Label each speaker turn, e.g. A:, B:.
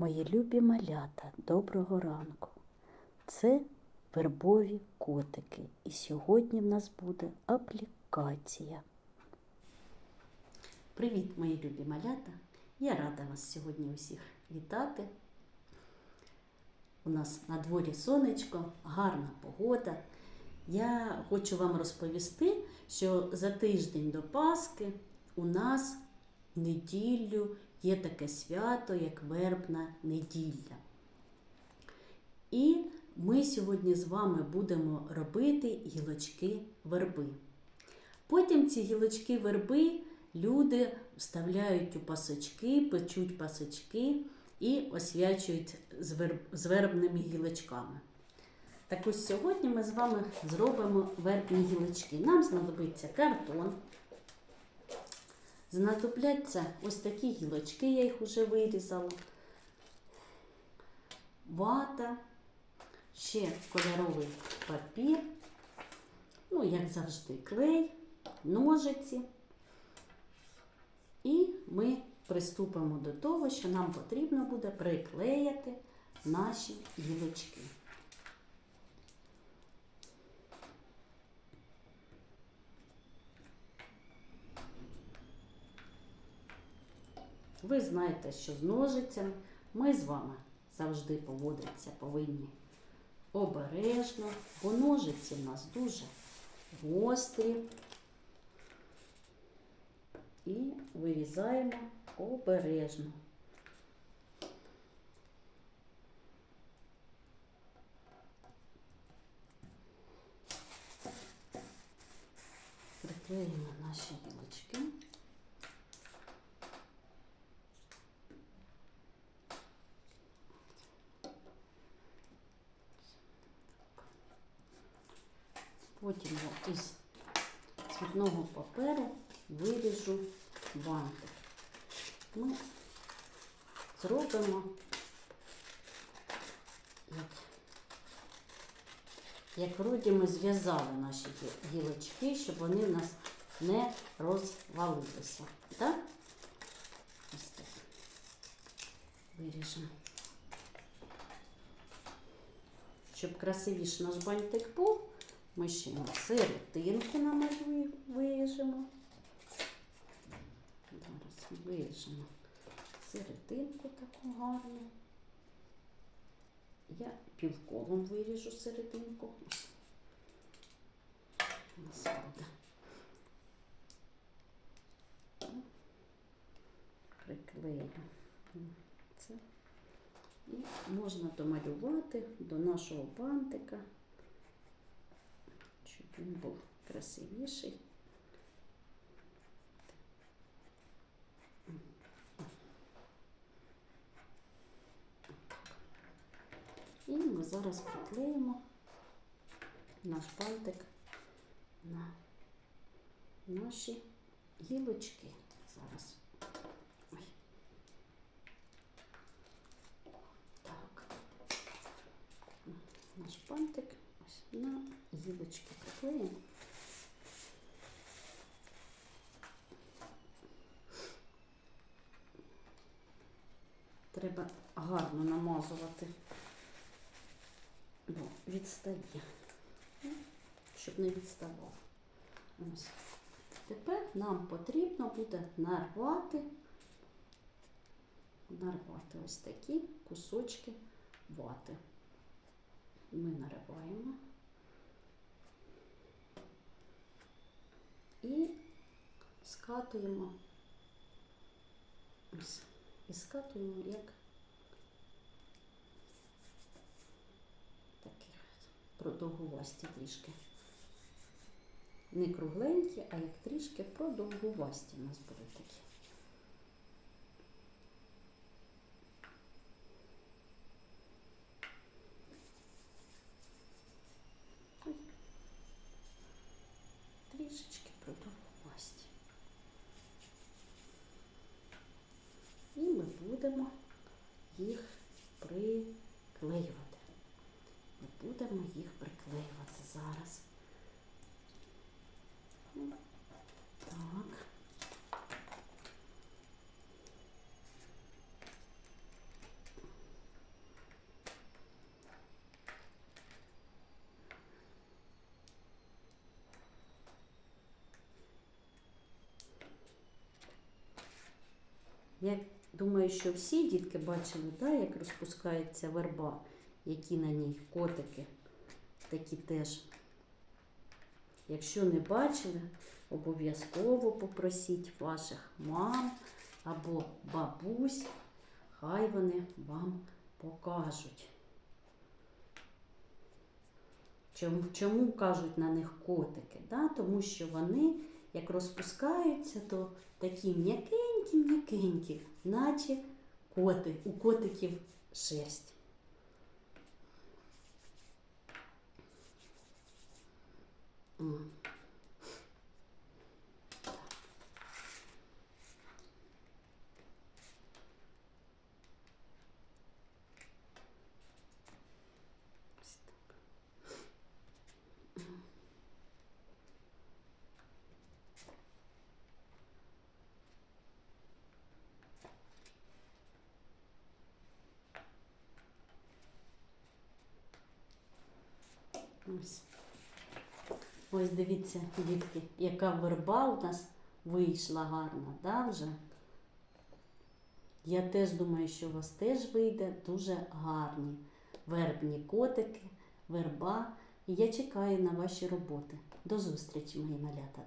A: Мої любі малята, доброго ранку. Це вербові котики. І сьогодні в нас буде аплікація.
B: Привіт, мої любі малята! Я рада вас сьогодні усіх вітати. У нас на дворі сонечко, гарна погода. Я хочу вам розповісти, що за тиждень до Пасхи у нас неділю є таке свято, як вербна неділя. І ми сьогодні з вами будемо робити гілочки верби. Потім ці гілочки верби люди вставляють у пасочки, печуть пасочки і освячують з вербними гілочками. Так ось сьогодні ми з вами зробимо вербні гілочки. Нам знадобиться картон. Знадобляться ось такі гілочки, я їх вже вирізала. Вата, ще кольоровий папір, ну, як завжди, клей, ножиці. І ми приступимо до того, що нам потрібно буде приклеїти наші гілочки. Ви знаєте, що з ножицями ми з вами завжди поводитися повинні обережно, бо ножиці в нас дуже гострі. І вирізаємо обережно. Приклеїмо наші гілочки. Потім я із цвітного паперу виріжу бантик. Ми зробимо як, як вроді ми зв'язали наші гілочки, щоб вони в нас не розвалилися. Так? Ось так. Виріжемо. Щоб красивіше наш бантик був, ми ще серединку намалюємо, виріжемо. Зараз виріжемо серединку таку гарну. Я півколом виріжу серединку. У нас буде. Приклею це. І можна домалювати до нашого бантика, він був красивіший. І ми зараз приклеїмо наш бантик на наші гілочки. Зараз. Ой. Так. Наш бантик ось на гілочки приклеїмо. Треба гарно намазувати бо відстає, Ну, щоб не відставав. Тепер нам потрібно буде нарвати, нарвати ось такі кусочки вати. Ми нариваємо і скатуємо, ось, і скатуємо як такі продовгувасті трішки. Не кругленькі, а як трішки продовгувасті у нас будуть такі. будемо їх приклеювати. Ми будемо їх приклеювати зараз. Так. Як думаю, що всі дітки бачили, да, як розпускається верба, які на ній котики. Такі теж. Якщо не бачили, обов'язково попросіть ваших мам або бабусь, хай вони вам покажуть. Чому, чому кажуть на них котики? Да? Тому що вони, як розпускаються, то такі м'якенькі-м'якенькі, наче коти, у котиків шерсть. М. Ось. Ось дивіться, дітки, яка верба у нас вийшла гарна, да, вже? Я теж думаю, що у вас теж вийде дуже гарні вербні котики, верба. І я чекаю на ваші роботи. До зустрічі, мої малята.